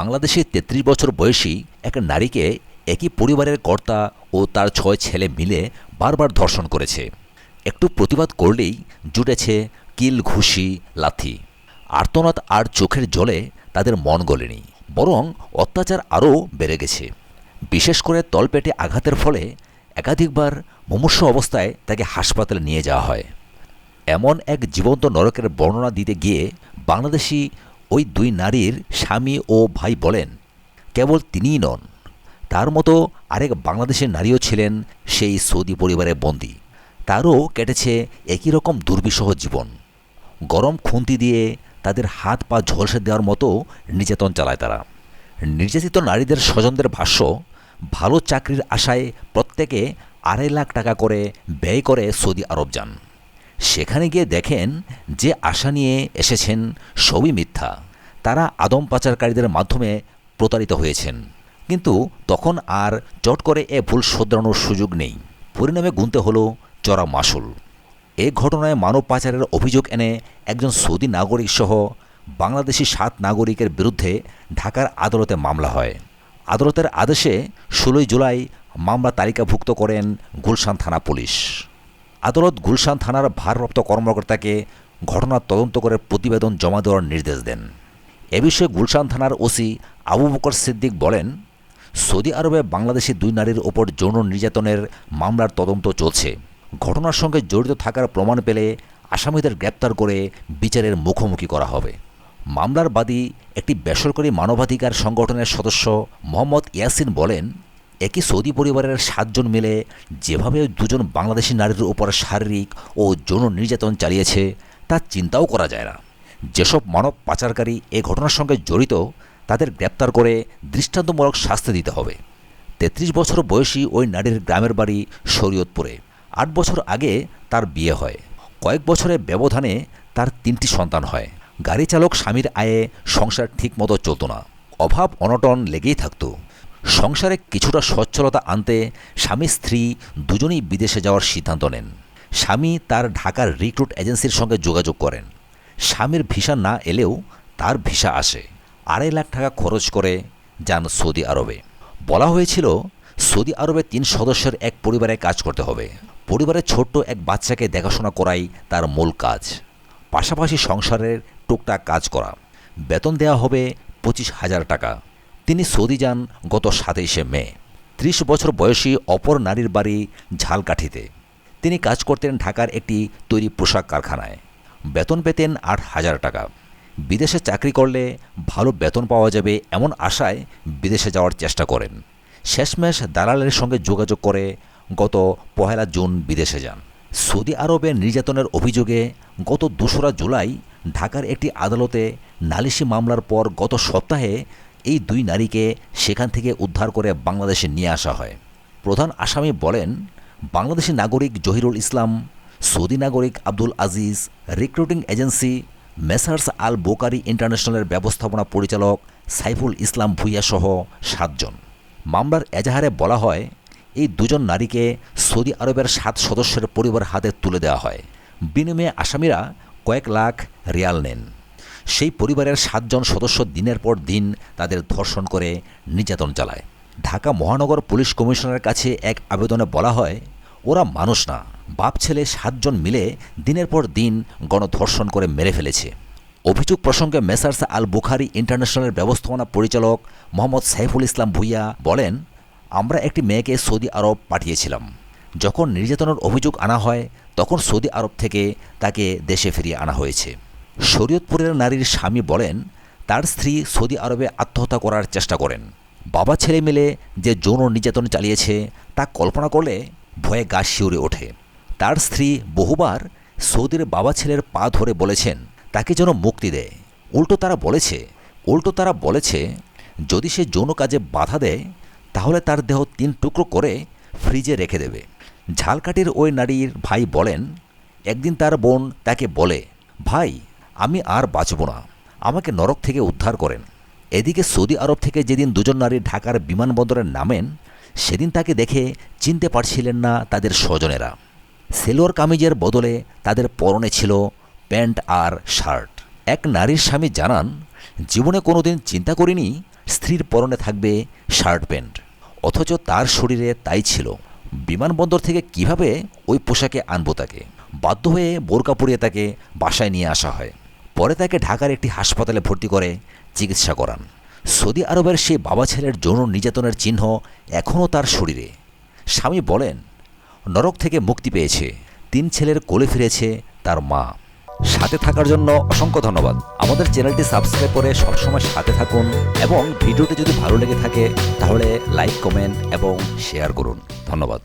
বাংলাদেশে ৩৩ বছর বয়সী এক নারীকে একই পরিবারের কর্তা ও তার ছয় ছেলে মিলে বারবার ধর্ষণ করেছে। একটু প্রতিবাদ করলেই জুটেছে কিল ঘুষি, লাথি। আর্তনাদ আর চোখের জলে তাদের মন গলেনি, বরং অত্যাচার আরও বেড়ে গেছে। বিশেষ করে তলপেটে আঘাতের ফলে একাধিকবার মুমূর্ষ অবস্থায় তাকে হাসপাতালে নিয়ে যাওয়া হয়। এমন এক জীবন্ত নরকের বর্ণনা দিতে গিয়ে বাংলাদেশি ওই দুই নারীর স্বামী ও ভাই বলেন, কেবল তিনিই নন, তার মতো আরেক বাংলাদেশের নারীও ছিলেন সেই সৌদি পরিবারের বন্দী। তারও কেটেছে একই রকম দুর্বিষহ জীবন। গরম খুন্তি দিয়ে তাদের হাত পা ঝলসে দেওয়ার মতো নির্যাতন চালায় তারা। নির্যাতিত নারীদের স্বজনদের ভাষ্য, ভালো চাকরির আশায় প্রত্যেকে আড়াই লাখ টাকা করে ব্যয় করে সৌদি আরব যান। সেখানে গিয়ে দেখেন যে আশা নিয়ে এসেছেন সবই মিথ্যা। তারা আদম পাচারকারীদের মাধ্যমে প্রতারিত হয়েছেন। কিন্তু তখন আর চট করে এ ভুল শোধরানোর সুযোগ নেই। পরিণামে গুনতে হলো চড়া মাসুল। এ ঘটনায় মানব পাচারের অভিযোগ এনে একজন সৌদি নাগরিক সহ বাংলাদেশি সাত নাগরিকের বিরুদ্ধে ঢাকার আদালতে মামলা হয়। আদালতের আদেশে ষোলোই জুলাই মামলা তালিকাভুক্ত করেন গুলশান থানা পুলিশ। আদালত গুলশান থানার ভারপ্রাপ্ত কর্মকর্তাকে ঘটনার তদন্ত করে প্রতিবেদন জমা দেওয়ার নির্দেশ দেন। এ বিষয়ে গুলশান থানার ওসি আবু বকর সিদ্দিক বলেন, সৌদি আরবে বাংলাদেশি দুই নারীর ওপর যৌন নির্যাতনের মামলার তদন্ত চলছে। ঘটনার সঙ্গে জড়িত থাকার প্রমাণ পেলে আসামিদের গ্রেপ্তার করে বিচারের মুখোমুখি করা হবে। মামলার বাদী একটি বেসরকারি মানবাধিকার সংগঠনের সদস্য মোহাম্মদ ইয়াসিন বলেন একই সৌদি পরিবারের সাতজন মিলে যেভাবে দুজন বাংলাদেশি নারীর উপর শারীরিক ও যৌন নির্যাতন চালিয়েছে, তা চিন্তাও করা যায় না। যেসব মানব পাচারকারী এ ঘটনার সঙ্গে জড়িত, তাদের গ্রেপ্তার করে দৃষ্টান্তমূলক শাস্তি দিতে হবে। তেত্রিশ বছর বয়সী ওই নারীর গ্রামের বাড়ি শরীয়তপুরে। আট বছর আগে তার বিয়ে হয়। কয়েক বছরের ব্যবধানে তার তিনটি সন্তান হয়। গাড়ি চালক স্বামীর আয়ে সংসার ঠিকমতো চলত না। অভাব অনটন লেগেই থাকতো। সংসারে কিছুটা সচ্ছলতা আনতে স্বামী স্ত্রী দুজনেই বিদেশে যাওয়ার সিদ্ধান্ত নেন। স্বামী তার ঢাকার রিক্রুট এজেন্সির সঙ্গে যোগাযোগ করেন। স্বামীর ভিসা না এলেও তার ভিসা আসে। আড়াই লাখ টাকা খরচ করে যান সৌদি আরবে। বলা হয়েছিল, সৌদি আরবে তিন সদস্যের এক পরিবারে কাজ করতে হবে। পরিবারের ছোট্ট এক বাচ্চাকে দেখাশোনা করাই তার মূল কাজ। পাশাপাশি সংসারের টুকটাক কাজ করা। বেতন দেওয়া হবে পঁচিশ হাজার টাকা। তিনি সৌদি যান গত সাতাইশে মে। ত্রিশ বছর বয়সী অপর নারীর বাড়ি ঝালকাঠিতে। তিনি কাজ করতেন ঢাকার একটি তৈরি পোশাক কারখানায়। বেতন পেতেন আট হাজার টাকা। বিদেশে চাকরি করলে ভালো বেতন পাওয়া যাবে এমন আশায় বিদেশে যাওয়ার চেষ্টা করেন। শেষমেশ দালালের সঙ্গে যোগাযোগ করে গত পহেলা জুন বিদেশে যান। সৌদি আরবে নির্যাতনের অভিযোগে গত দোসরা জুলাই ঢাকার একটি আদালতে নালিশি মামলার পর গত সপ্তাহে এই দুই নারীকে সেখান থেকে উদ্ধার করে বাংলাদেশে নিয়ে আসা হয়। প্রধান আসামি বলেন, বাংলাদেশি নাগরিক জহিরুল ইসলাম, সৌদি নাগরিক Abdul Aziz, recruiting agency, messrs Al Bokari ইন্টারন্যাশনালের ব্যবস্থাপনা পরিচালক সাইফুল ইসলাম ভুইয়া সহ সাতজন। মামলার এজাহারে বলা হয়, এই দুজন নারীকে সৌদি আরবের সাত সদস্যের পরিবার হাতে তুলে দেওয়া হয়। বিনিময়ে আসামিরা কয়েক লাখ রিয়াল নেন। সেই পরিবারের সাতজন সদস্য দিনের পর দিন তাদের ধর্ষণ করে নির্যাতন চালায়। ঢাকা মহানগর পুলিশ কমিশনারের কাছে এক আবেদনে বলা হয়, ওরা মানুষ না, বাপ ছেলে সাতজন মিলে দিনের পর দিন গণধর্ষণ করে মেরে ফেলেছে। অভিযোগ প্রসঙ্গে মেসার্স আল বুখারি ইন্টারন্যাশনালের ব্যবস্থাপনা পরিচালক মোহাম্মদ সাইফুল ইসলাম ভুইয়া বলেন, আমরা একটি মেয়েকে সৌদি আরব পাঠিয়েছিলাম। যখন নির্যাতনের অভিযোগ আনা হয়, তখন সৌদি আরব থেকে তাকে দেশে ফিরিয়ে আনা হয়েছে। শরীয়তপুরের নারীর স্বামী বলেন, তার স্ত্রী সৌদি আরবে আত্মহত্যা করার চেষ্টা করেন। বাবা, ছেলে মিলে যে যৌন নির্যাতন চালিয়েছে, তা কল্পনা করলে ভয়ে গা শিউরে ওঠে। তার স্ত্রী বহুবার সৌদির বাবা, ছেলের পা ধরে বলেছেন, তাকে যেন মুক্তি দেয়। উল্টো তারা বলেছে, উল্টো তারা বলেছে, যদি সে যৌন কাজে বাধা দেয়, তাহলে তার দেহ তিন টুকরো করে ফ্রিজে রেখে দেবে। ঝালকাটির ওই নারীর ভাই বলেন, একদিন তার বোন তাকে বলে, ভাই আমি আর বাঁচব না। আমাকে নরক থেকে উদ্ধার করেন। এদিকে সৌদি আরব থেকে যেদিন দুজন নারী ঢাকার বিমানবন্দরে নামেন, সেদিন তাকে দেখে চিনতে পারছিলেন না তাদের স্বজনেরা। সেলোয়ার কামিজের বদলে তাদের পরনে ছিল প্যান্ট আর শার্ট। এক নারীর স্বামী জানান, জীবনে কোনোদিন চিন্তা করিনি স্ত্রীর পরনে থাকবে শার্ট প্যান্ট। অথচ তার শরীরে তাই ছিল। বিমানবন্দর থেকে কীভাবে ওই পোশাকে আনব তাকে? বাধ্য হয়ে বোরকা পরিয়ে তাকে বাসায় নিয়ে আসা হয়। পরে তাকে ঢাকার একটি হাসপাতালে ভর্তি করে চিকিৎসা করান। সৌদি আরবের সেই বাবা ছেলের যৌন নির্যাতনের চিহ্ন এখনও তার শরীরে। স্বামী বলেন, নরক থেকে মুক্তি পেয়েছে, তিন ছেলের কোলে ফিরেছে তার মা। সাথে থাকার জন্য অসংখ্য ধন্যবাদ। আমাদের চ্যানেলটি সাবস্ক্রাইব করে সবসময় সাথে থাকুন এবং ভিডিওটি যদি ভালো লেগে থাকে, তাহলে লাইক, কমেন্ট এবং শেয়ার করুন। ধন্যবাদ।